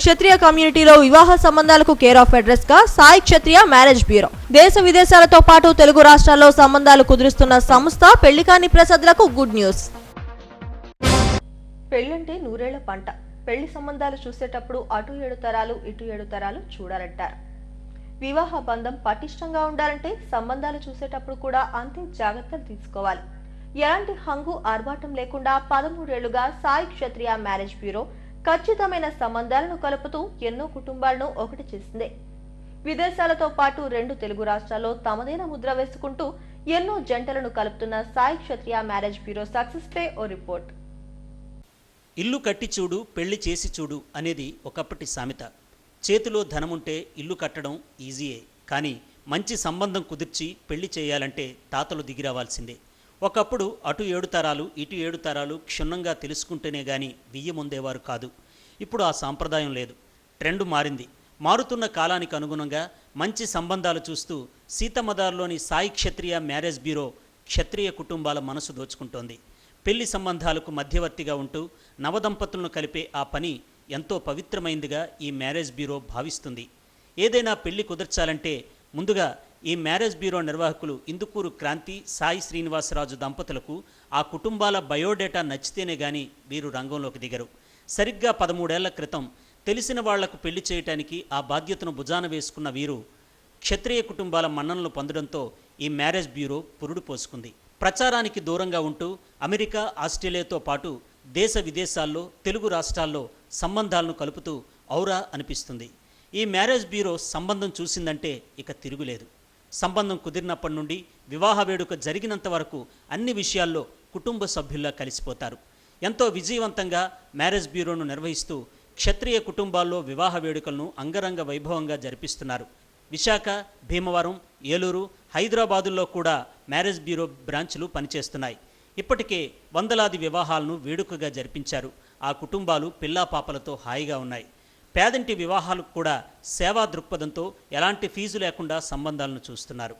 క్షత్రియ కమ్యూనిటీలో వివాహ సంబంధాలకు కేర్ ఆఫ్ అడ్రస్గా సాయి క్షత్రియ మ్యారేజ్ బ్యూరో దేశ విదేశాలతో పాటు తెలుగు రాష్ట్రాల్లో సంబంధాలు కుదురుస్తున్న సంస్థ పెళ్ళికాని ప్రసాద్లకు గుడ్ న్యూస్ పెళ్ళంటే నూరేళ్ళ పంట. పెళ్ళి సంబంధాలు చూసేటప్పుడు అటు ఏడు తరాలు ఇటు ఏడు తరాలు చూడాలంటారు. వివాహ బంధం పటిష్టంగా ఉండాలంటే సంబంధాలు చూసేటప్పుడు కూడా అంతే జాగ్రత్తలు తీసుకోవాలి. ఎలాంటి హంగు ఆర్భాటం లేకుండా పదమూడేళ్ళుగా సాయి క్షత్రియ మ్యారేజ్ బ్యూరో ఖచ్చితమైన సంబంధాలను కలుపుతూ ఎన్నో కుటుంబాలను ఒకటి చేసింది. విదేశాలతో పాటు రెండు తెలుగు రాష్ట్రాల్లో తమదైన ముద్ర వేసుకుంటూ ఎన్నో జంటలను కలుపుతున్న Sai Kshatriya marriage bureau success pay ఓ రిపోర్ట్. ఇల్లు కట్టి చూడు పెళ్ళి చేసి చూడు అనేది ఒకప్పటి సామెత. చేతిలో ధనముంటే ఇల్లు కట్టడం ఈజీయే. కానీ మంచి సంబంధం కుదిర్చి పెళ్ళి చేయాలంటే తాతలు దిగిరావాల్సిందే ఒకప్పుడు అటు ఏడు తరాలు ఇటు ఏడు తరాలు క్షుణ్ణంగా తెలుసుకుంటేనే గాని ఉండేవారు కాదు. ఇప్పుడు ఆ సాంప్రదాయం లేదు. ట్రెండ్ మారింది. మారుతున్న కాలానికి అనుగుణంగా మంచి సంబంధాలు చూస్తూ సీతమదార్లోని సాయి క్షత్రియ మ్యారేజ్ బ్యూరో క్షత్రియ కుటుంబాల మనసు దోచుకుంటోంది. పెళ్ళి సంబంధాలకు మధ్యవర్తిగా ఉంటూ నవదంపతులను కలిపే ఆ పని ఎంతో పవిత్రమైందిగా ఈ మ్యారేజ్ బ్యూరో భావిస్తుంది. ఏదైనా పెళ్ళి కుదర్చాలంటే ముందుగా ఈ మ్యారేజ్ బ్యూరో నిర్వాహకులు ఇందుకూరు క్రాంతి సాయి శ్రీనివాసరాజు దంపతులకు ఆ కుటుంబాల బయోడేటా నచ్చితేనే గాని వీరు రంగంలోకి దిగరు. సరిగ్గా పదమూడేళ్ళ క్రితం తెలిసిన వాళ్ళకు పెళ్ళి చేయటానికి ఆ బాధ్యతను భుజాన వేసుకున్న వీరు క్షత్రియ కుటుంబాల మన్ననలు పొందడంతో ఈ మ్యారేజ్ బ్యూరో పురుడు పోసుకుంది. ప్రచారానికి దూరంగా ఉంటూ అమెరికా ఆస్ట్రేలియాతో పాటు దేశ విదేశాల్లో తెలుగు రాష్ట్రాల్లో సంబంధాలను కలుపుతూ ఔరా అనిపిస్తుంది. ఈ మ్యారేజ్ బ్యూరో సంబంధం చూసిందంటే ఇక తిరుగులేదు. సంబంధం కుదిరినప్పటి నుండి వివాహ వేడుక జరిగినంత వరకు అన్ని విషయాల్లో కుటుంబ సభ్యుల్లా కలిసిపోతారు. ఎంతో విజయవంతంగా మ్యారేజ్ బ్యూరోను నిర్వహిస్తూ క్షత్రియ కుటుంబాల్లో వివాహ వేడుకలను అంగరంగ వైభవంగా జరిపిస్తున్నారు. విశాఖ భీమవరం ఏలూరు హైదరాబాదుల్లో కూడా మ్యారేజ్ బ్యూరో బ్రాంచ్లు పనిచేస్తున్నాయి. ఇప్పటికే వందలాది వివాహాలను వేడుకగా జరిపించారు. ఆ కుటుంబాలు పిల్లా పాపలతో హాయిగా ఉన్నాయి. పేదంటి వివాహాలకు కూడా సేవా దృక్పథంతో ఎలాంటి ఫీజు లేకుండా సంబంధాలను చూస్తున్నారు.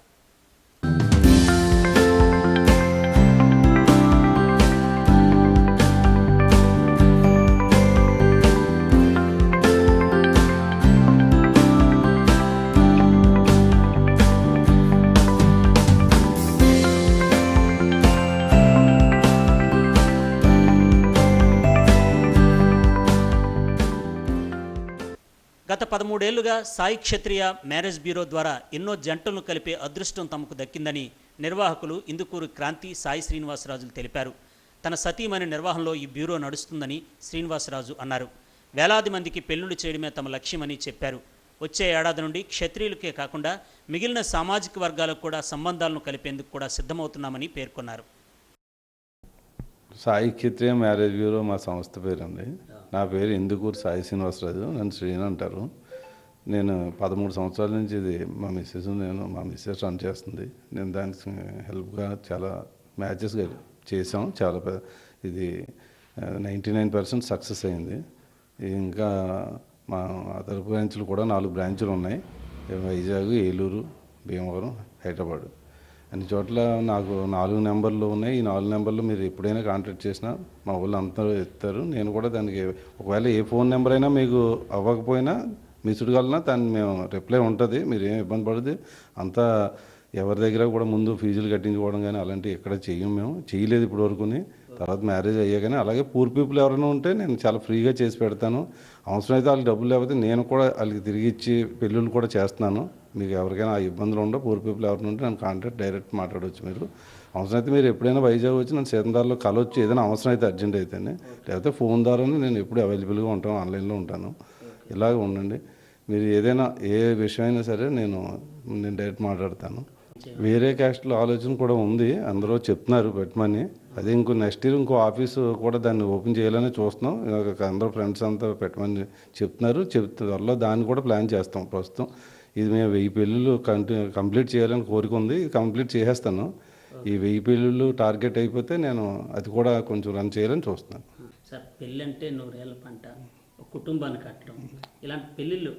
గత పదమూడేళ్ళుగా సాయి క్షత్రియ మ్యారేజ్ బ్యూరో ద్వారా ఎన్నో జంటలను కలిపే అదృష్టం తమకు దక్కిందని నిర్వాహకులు ఇందుకూరు క్రాంతి సాయి శ్రీనివాసరాజులు తెలిపారు. తన సతీమణి నిర్వహణలో ఈ బ్యూరో నడుస్తుందని శ్రీనివాసరాజు అన్నారు. వేలాది మందికి పెళ్ళిళ్ళు చేయడమే తమ లక్ష్యమని చెప్పారు. వచ్చే ఏడాది నుండి క్షత్రియులకే కాకుండా మిగిలిన సామాజిక వర్గాలకు కూడా సంబంధాలను కలిపేందుకు కూడా సిద్ధమవుతున్నామని పేర్కొన్నారు. సాయి క్షత్రియ మ్యారేజ్ బ్యూరో మా సంస్థ పేరు అండి నా పేరు ఇందుకూరు సాయి శ్రీనివాసరాజు నన్ను శ్రీని అంటారు. నేను పదమూడు సంవత్సరాల నుంచి ఇది మా మిస్సెస్ నేను మా మిస్సెస్ రన్ చేస్తుంది. నేను దానికి హెల్ప్గా చాలా మ్యాచెస్ చేసాం చాలా ఇది నైంటీ నైన్ పర్సెంట్ సక్సెస్ అయింది. ఇంకా మా అదర్ బ్రాంచ్లు కూడా నాలుగు బ్రాంచులు ఉన్నాయి. వైజాగ్ ఏలూరు భీమవరం హైదరాబాద్. అన్ని చోట్ల నాకు నాలుగు నెంబర్లు ఉన్నాయి. ఈ నాలుగు నెంబర్లు మీరు ఎప్పుడైనా కాంటాక్ట్ చేసినా మా వాళ్ళు అందరూ ఇస్తారు నేను కూడా దానికి ఒకవేళ ఏ ఫోన్ నెంబర్ అయినా మీకు అవ్వకపోయినా మిస్డ్ కాల్నా దాన్ని మేము రిప్లై ఉంటుంది. మీరు ఏం ఇబ్బంది పడదు అంతా ఎవరి దగ్గర కూడా ముందు ఫీజులు కట్టించుకోవడం కానీ అలాంటివి ఎక్కడ చేయము మేము. చేయలేదు ఇప్పటివరకుని తర్వాత మ్యారేజ్ అయ్యాకనే అలాగే పూర్ పీపుల్ ఎవరైనా ఉంటే నేను చాలా ఫ్రీగా చేసి పెడతాను. అవసరమైతే వాళ్ళకి డబ్బులు లేకపోతే నేను కూడా వాళ్ళకి తిరిగి ఇచ్చి పెళ్ళిళ్ళు కూడా చేస్తున్నాను. మీకు ఎవరికైనా ఆ ఇబ్బందులు ఉండవు. పూర్ పీపుల్ ఎవరైనా ఉంటే నన్ను కాంటాక్ట్ డైరెక్ట్ మాట్లాడవచ్చు మీరు. అవసరమైతే మీరు ఎప్పుడైనా వైజాగ్ వచ్చి నన్ను సీతందార్లో కలవచ్చు. ఏదైనా అవసరం అయితే అర్జెంట్ అయితేనే. లేకపోతే ఫోన్ ద్వారానే నేను ఎప్పుడు అవైలబుల్గా ఉంటాను. ఆన్లైన్లో ఉంటాను. ఇలాగ ఉండండి. మీరు ఏదైనా ఏ విషయమైనా సరే నేను నేను డైరెక్ట్ మాట్లాడతాను. వేరే క్యాస్ట్లో ఆలోచన కూడా ఉంది. అందరూ చెప్తున్నారు పెట్టమని అదే ఇంకో నెక్స్ట్ ఇయర్ ఇంకో ఆఫీసు కూడా దాన్ని ఓపెన్ చేయాలని చూస్తున్నాం. అందరూ ఫ్రెండ్స్ అంతా పెట్టమని చెప్తున్నారు. చెప్తు దాన్ని కూడా ప్లాన్ చేస్తాం ప్రస్తుతం. ఇది మేము వెయ్యి పెళ్ళిళ్ళు కంటిన్యూ కంప్లీట్ చేయాలని కోరిక ఉంది. ఇది కంప్లీట్ చేసేస్తాను. ఈ వెయ్యి పెళ్ళిళ్ళు టార్గెట్ అయిపోతే నేను అది కూడా కొంచెం రన్ చేయాలని చూస్తున్నాను. సార్ పెళ్ళి అంటే నూరేళ్ళ పంట కుటుంబాన్ని కట్టడం ఇలాంటి పెళ్ళిళ్ళు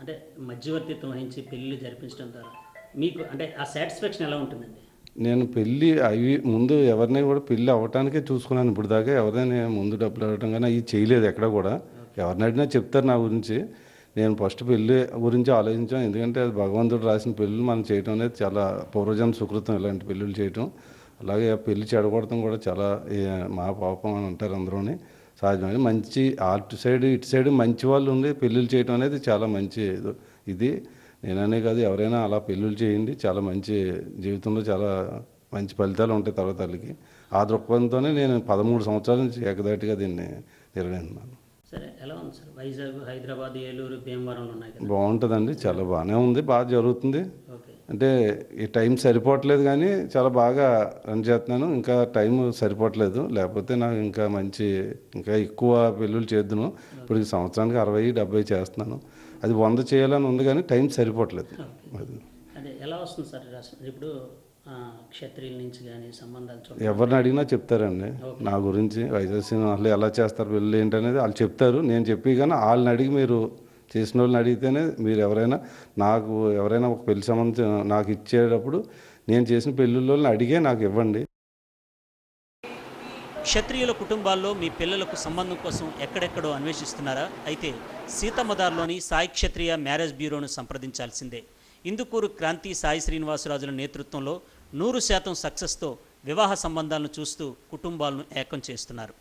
అంటే మధ్యవర్తిత్వం వహించి పెళ్ళిళ్ళు జరిపించడం ద్వారా మీకు అంటే ఆ సాటిస్ఫాక్షన్ ఎలా ఉంటుందండి? నేను పెళ్ళి అవి ముందు ఎవరిని కూడా పెళ్ళి అవ్వటానికే చూసుకున్నాను. ఇప్పుడు దాకా ఎవరినైనా ముందు డబ్బులు అడగటం కానీ అవి చేయలేదు ఎక్కడ కూడా. ఎవరిని అడిగినా చెప్తారు నా గురించి. నేను ఫస్ట్ పెళ్ళి గురించి ఆలోచించాను. ఎందుకంటే అది భగవంతుడు రాసిన పెళ్ళిళ్ళు మనం చేయటం అనేది చాలా పూర్వజం సుకృతం ఇలాంటి పెళ్ళిళ్ళు చేయటం. అలాగే పెళ్ళి చెడగొడటం కూడా చాలా మా పాపం అని అంటారు అందరూని. సహజమైన మంచి అటు సైడ్ ఇటు సైడ్ మంచి వాళ్ళు ఉండి పెళ్ళిళ్ళు చేయటం అనేది చాలా మంచి ఇది- ఇది. నేననే కాదు ఎవరైనా అలా పెళ్ళిళ్ళు చేయండి. చాలా మంచి జీవితంలో చాలా మంచి ఫలితాలు ఉంటాయి తర్వాత వాళ్ళకి ఆ దృక్పథంతోనే నేను పదమూడు సంవత్సరాల నుంచి ఏకదాటిగా దీన్ని నిర్వహిస్తున్నాను సరే ఎలా ఉంది సార్? వైజాగ్ హైదరాబాద్ ఏలూరు భీమవరంలో ఉన్నాయి కదా? బాగుంటుందండి చాలా బాగానే ఉంది బాగా జరుగుతుంది. అంటే ఈ టైం సరిపోవట్లేదు కానీ చాలా బాగా రన్ చేస్తున్నాను. ఇంకా టైం సరిపోవట్లేదు. లేకపోతే నాకు ఇంకా మంచి ఇంకా ఎక్కువ పెళ్ళిళ్ళు చేద్దును. ఇప్పుడు ఈ సంవత్సరానికి అరవై డెబ్బై చేస్తున్నాను. అది వంద చేయాలని ఉంది కానీ టైం సరిపోవట్లేదు. అది. అదే ఎలా వస్తుంది సార్ ఇప్పుడు క్షత్రియుల నుంచి కానీ సంబంధాలు ఎవరిని అడిగినా చెప్తారండి. నా గురించి వైజాగ్ వాళ్ళు ఎలా చేస్తారు పెళ్ళి ఏంటనేది వాళ్ళు చెప్తారు. నేను చెప్పి కానీ వాళ్ళని అడిగి మీరు చేసిన వాళ్ళని అడిగితేనే మీరు ఎవరైనా నాకు ఎవరైనా ఒక పెళ్ళి సంబంధం నాకు ఇచ్చేటప్పుడు నేను చేసిన పెళ్ళిళ్ళని అడిగే నాకు ఇవ్వండి. క్షత్రియుల కుటుంబాల్లో మీ పిల్లలకు సంబంధం కోసం ఎక్కడెక్కడో అన్వేషిస్తున్నారా? అయితే సీతమ్మదార్లోని సాయి క్షత్రియ మ్యారేజ్ బ్యూరోను సంప్రదించాల్సిందే. ఇందుకూరు క్రాంతి సాయి శ్రీనివాసరాజుల నేతృత్వంలో నూరు శాతం సక్సెస్తో వివాహ సంబంధాలను చూస్తూ కుటుంబాలను ఏకం చేస్తున్నారు.